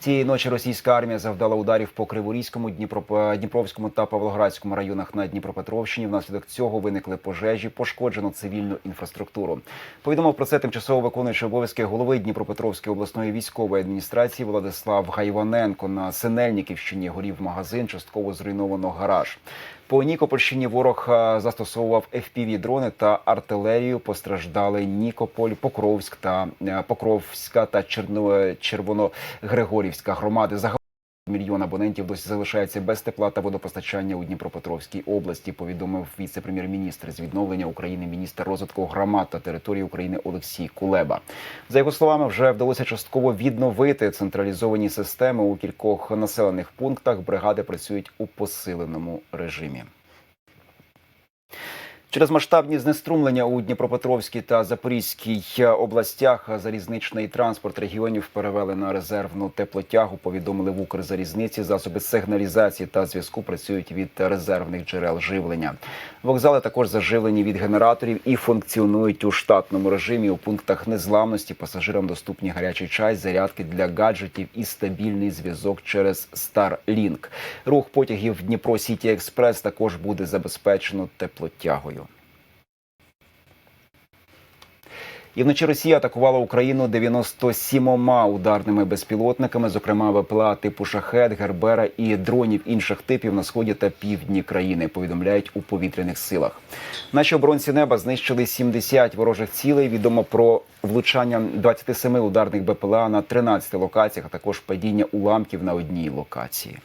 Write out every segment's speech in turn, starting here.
Цієї ночі російська армія завдала ударів по Криворізькому, Дніпро... Дніпровському та Павлоградському районах на Дніпропетровщині. Внаслідок цього виникли пожежі, пошкоджено цивільну інфраструктуру. Повідомив про це тимчасово виконуючий обов'язки голови Дніпропетровської обласної військової адміністрації Владислав Гайваненко. На Синельниківщині горів магазин, частково зруйновано гараж. По Нікопольщині ворог е, застосовував fpv дрони та артилерію. Постраждали Нікополь, Покровськ та е, Покровська та Черно... Червоногригорівська громади. Мільйон абонентів досі залишається без тепла та водопостачання у Дніпропетровській області. Повідомив віце-прем'єр-міністр з відновлення України, міністр розвитку громад та території України Олексій Кулеба. За його словами, вже вдалося частково відновити централізовані системи у кількох населених пунктах. Бригади працюють у посиленому режимі. Через масштабні знеструмлення у Дніпропетровській та Запорізькій областях залізничний транспорт регіонів перевели на резервну теплотягу. Повідомили в Укрзалізниці. Засоби сигналізації та зв'язку працюють від резервних джерел живлення. Вокзали також заживлені від генераторів і функціонують у штатному режимі. У пунктах незламності пасажирам доступні гарячий чай, зарядки для гаджетів і стабільний зв'язок через Starlink. Рух потягів Дніпро Сіті Експрес також буде забезпечено теплотягою. І вночі Росія атакувала Україну 97 ударними безпілотниками, зокрема ВПЛА типу Шахет, Гербера і дронів інших типів на сході та півдні країни. Повідомляють у повітряних силах. Наші оборонці неба знищили 70 ворожих цілей. Відомо про влучання 27 ударних БПЛА на 13 локаціях, а також падіння уламків на одній локації.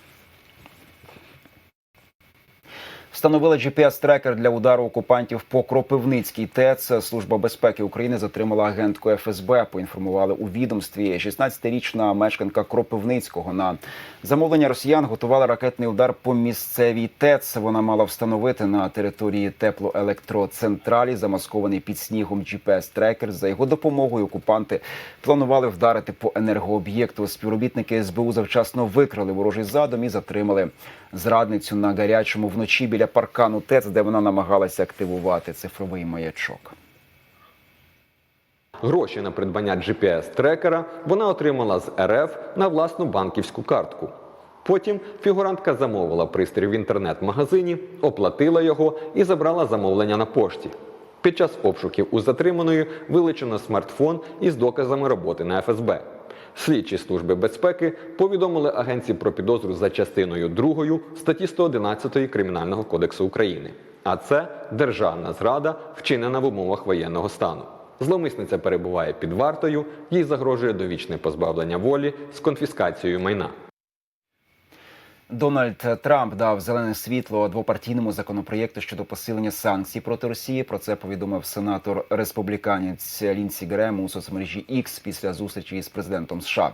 Встановили GPS-трекер для удару окупантів по Кропивницькій ТЕЦ. Служба безпеки України затримала агентку ФСБ. Поінформували у відомстві. 16-річна мешканка Кропивницького на замовлення росіян готувала ракетний удар по місцевій ТЕЦ. Вона мала встановити на території теплоелектроцентралі, замаскований під снігом GPS-трекер. За його допомогою окупанти планували вдарити по енергооб'єкту. Співробітники СБУ завчасно викрали ворожий задум і затримали зрадницю на гарячому вночі біля паркану ТЕЦ, де вона намагалася активувати цифровий маячок. Гроші на придбання GPS-трекера вона отримала з РФ на власну банківську картку. Потім фігурантка замовила пристрій в інтернет-магазині, оплатила його і забрала замовлення на пошті. Під час обшуків у затриманої вилучено смартфон із доказами роботи на ФСБ. Слідчі служби безпеки повідомили агенції про підозру за частиною 2 статті 111 Кримінального кодексу України. А це державна зрада, вчинена в умовах воєнного стану. Зловмисниця перебуває під вартою, їй загрожує довічне позбавлення волі з конфіскацією майна. Дональд Трамп дав зелене світло двопартійному законопроєкту щодо посилення санкцій проти Росії. Про це повідомив сенатор республіканець Лінсі Грем у соцмережі X після зустрічі з президентом США.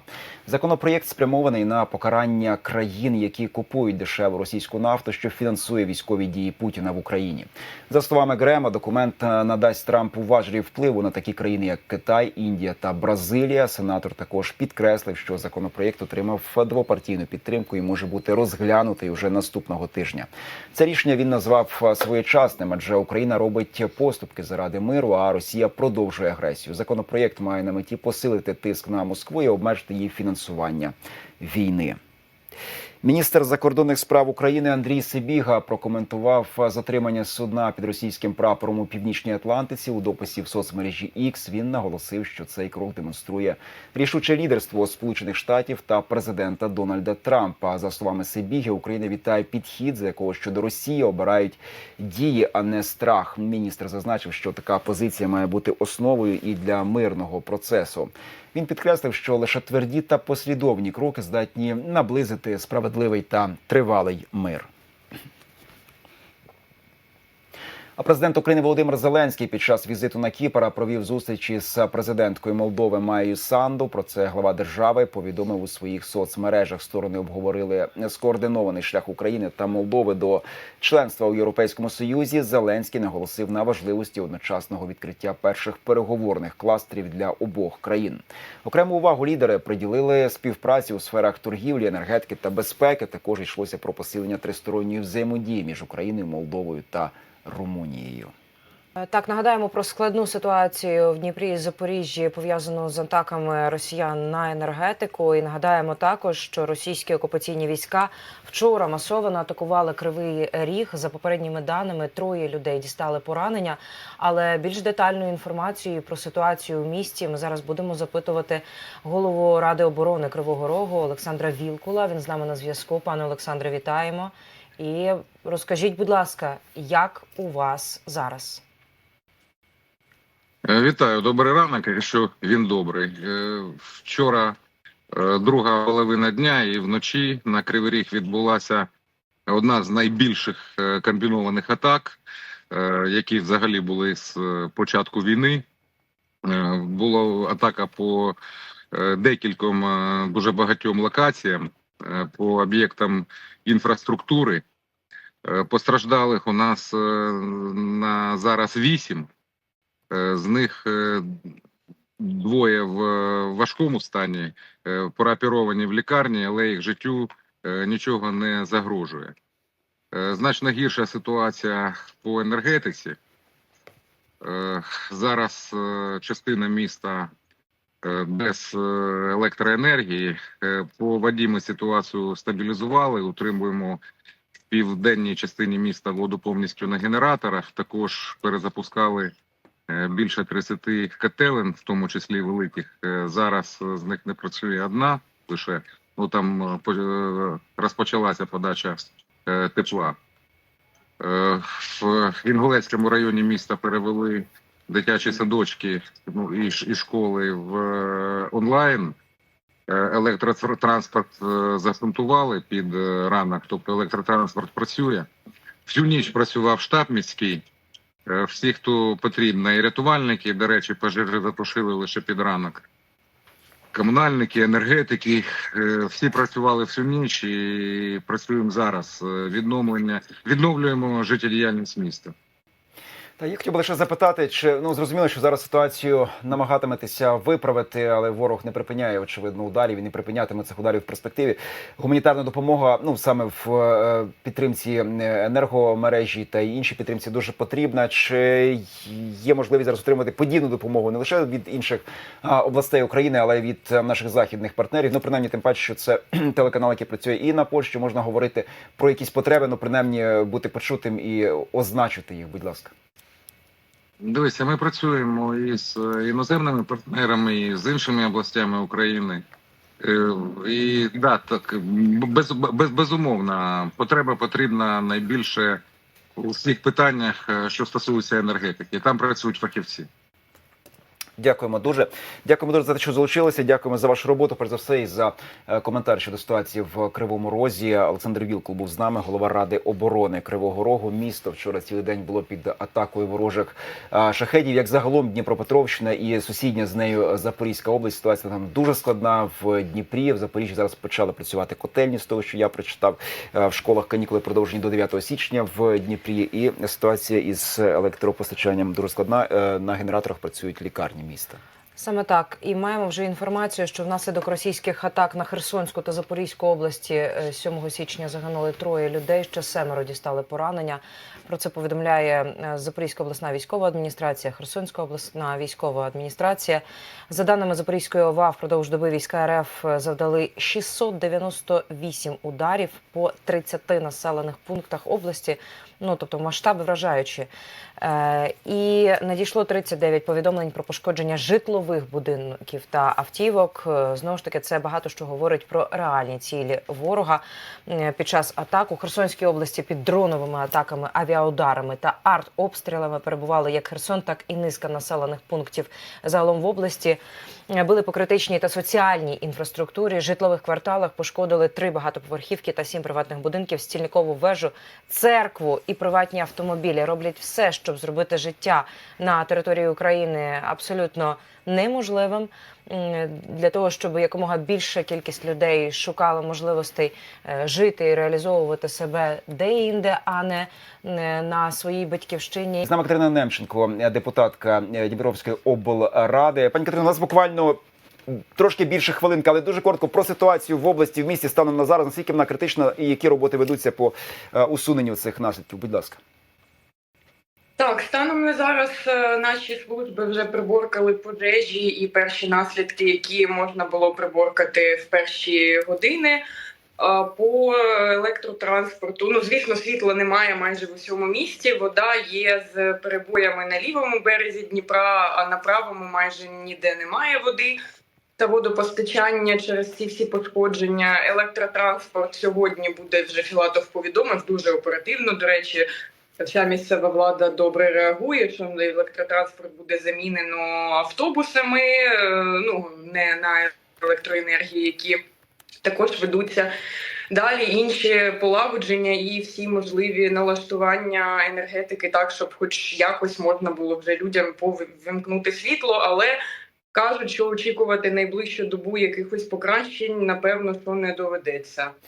Законопроєкт спрямований на покарання країн, які купують дешеву російську нафту, що фінансує військові дії Путіна в Україні. За словами Грема, документ надасть Трампу важелі впливу на такі країни, як Китай, Індія та Бразилія. Сенатор також підкреслив, що законопроєкт отримав двопартійну підтримку і може бути розглянутий уже наступного тижня. Це рішення він назвав своєчасним, адже Україна робить поступки заради миру, а Росія продовжує агресію. Законопроєкт має на меті посилити тиск на Москву і обмежити її фінансування війни. Міністр закордонних справ України Андрій Сибіга прокоментував затримання судна під російським прапором у північній Атлантиці. У дописі в соцмережі X він наголосив, що цей крок демонструє рішуче лідерство Сполучених Штатів та президента Дональда Трампа. За словами Сибіги, Україна вітає підхід, за якого щодо Росії обирають дії, а не страх. Міністр зазначив, що така позиція має бути основою і для мирного процесу. Він підкреслив, що лише тверді та послідовні кроки здатні наблизити справедливий та тривалий мир. А президент України Володимир Зеленський під час візиту на Кіпр провів зустрічі з президенткою Молдови Маєю Санду. Про це глава держави повідомив у своїх соцмережах. Сторони обговорили скоординований шлях України та Молдови до членства у Європейському Союзі. Зеленський наголосив на важливості одночасного відкриття перших переговорних кластерів для обох країн. Окрему увагу лідери приділили співпраці у сферах торгівлі, енергетики та безпеки. Також йшлося про посилення тристоронньої взаємодії між Україною, Молдовою та Румунією. Е, Так, нагадаємо про складну ситуацію в Дніпрі і Запоріжжі, пов'язану з атаками росіян на енергетику. І нагадаємо також, що російські окупаційні війська вчора масово атакували Кривий Ріг. За попередніми даними, троє людей дістали поранення. Але більш детальну інформацію про ситуацію в місті ми зараз будемо запитувати голову Ради оборони Кривого Рогу Олександра Вілкула. Він з нами на зв'язку. Пане Олександре, вітаємо. І розкажіть, будь ласка, як у вас зараз? Е, Вітаю, добрий ранок, якщо він добрий. Е, Вчора е, друга половина дня і вночі на Кривий Ріг відбулася одна з найбільших комбінованих атак, які взагалі були з початку війни. Була атака по декільком дуже багатьом локаціям, по об'єктам інфраструктури. Е, Постраждалих у нас е, на зараз вісім. Е, З них двоє в важкому стані, прооперовані в лікарні, але їх життю нічого не загрожує. Значно гірша ситуація по енергетиці. Зараз частина міста без електроенергії. По воді ми ситуацію стабілізували, утримуємо південній частині міста воду повністю на генераторах. Також перезапускали Е, більше 30 котелень, в тому числі великих. Е, Зараз е, з них не працює одна лише. Ну там по- розпочалася подача тепла. В Інгулецькому районі міста перевели дитячі садочки ну, і, і школи в онлайн. Е, Електротранспорт е, під е, ранок, тобто електротранспорт працює. Всю ніч працював штаб міський. Всі, хто потрібно, і рятувальники, до речі, пожежі затушили лише під ранок. Комунальники, енергетики, всі працювали всю ніч і працюємо зараз. Відновлення відновлюємо життєдіяльність міста. Та я хотів би лише запитати, чи ну зрозуміло, що зараз ситуацію намагатиметеся виправити, але ворог не припиняє очевидно ударів і не припинятиме цих ударів в перспективі. Гуманітарна допомога, ну саме в е, підтримці енергомережі та й іншій підтримці дуже потрібна. Чи є можливість зараз отримати подібну допомогу не лише від інших областей України, але й від е, наших західних партнерів? Ну принаймні, тим паче, що це телеканал, який працює і на Польщі, можна говорити про якісь потреби, ну принаймні бути почутим і означити їх, будь ласка. Дивися, ми працюємо із е, іноземними партнерами, і з іншими областями України. Е, І да, так без, без, безумовно, потреба потрібна найбільше у всіх питаннях, е, що стосуються енергетики. Там працюють фахівці. Дякуємо дуже. Дякуємо дуже за те, що залучилися. Дякуємо за вашу роботу. Перш за все, і за е, коментар щодо ситуації в Кривому Розі. Олександр Вілкул був з нами, голова ради оборони Кривого Рогу. Місто вчора цілий день було під атакою ворожих е, шахедів. Як загалом Дніпропетровщина і сусідня з нею Запорізька область. Ситуація там дуже складна в Дніпрі. В Запоріжжі зараз почали працювати котельні з того, що я прочитав Е, в школах. Канікули продовжені до 9 січня в Дніпрі. І ситуація із електропостачанням дуже складна. На генераторах працюють лікарні міста. Саме так, і маємо вже інформацію, що внаслідок російських атак на Херсонську та Запорізьку області е, 7 січня загинули троє людей. Ще семеро дістали поранення. Про це повідомляє е, Запорізька обласна військова адміністрація, Херсонська обласна військова адміністрація. За даними Запорізької ОВА, впродовж доби війська РФ завдали 698 ударів по 30 населених пунктах області. Ну тобто масштаби вражаючі. Е, і надійшло 39 повідомлень про пошкодження житлових будинків та автівок. Е, Знову ж таки, це багато що говорить про реальні цілі ворога Е, під час атак у Херсонській області під дроновими атаками, авіаударами та артобстрілами перебували як Херсон, так і низка населених пунктів загалом в області. Е, Били по критичній та соціальній інфраструктурі, житлових кварталах пошкодили три багатоповерхівки та сім приватних будинків, стільникову вежу, церкву і приватні автомобілі. Роблять все, щоб зробити життя на території України абсолютно неможливим. Для того щоб якомога більша кількість людей шукала можливостей е, жити і реалізовувати себе де-інде, а не на своїй батьківщині. З нами Катерина Немченко, е, депутатка е, Дніпровської облради. Пані Катерина, у нас буквально трошки більше хвилинки, але дуже коротко про ситуацію в області в місті станом на зараз. Наскільки вона критична і які роботи ведуться по усуненню цих наслідків? Будь ласка. Так, станом на зараз е, наші служби вже приборкали пожежі і перші наслідки, які можна було приборкати в перші години. А По електротранспорту, ну звісно, світла немає майже в усьому місті. Вода є з перебоями на лівому березі Дніпра, а на правому майже ніде немає води та водопостачання через ці всі пошкодження. Електротранспорт сьогодні буде вже Філатов повідомив дуже оперативно. До речі, вся місцева влада добре реагує, що електротранспорт буде замінено автобусами, е, ну не на електроенергії, які також ведуться. Далі інші полагодження і всі можливі налаштування енергетики, так щоб, хоч якось можна було вже людям повимкнути світло, але кажуть, що очікувати найближчу добу якихось покращень, напевно, що не доведеться.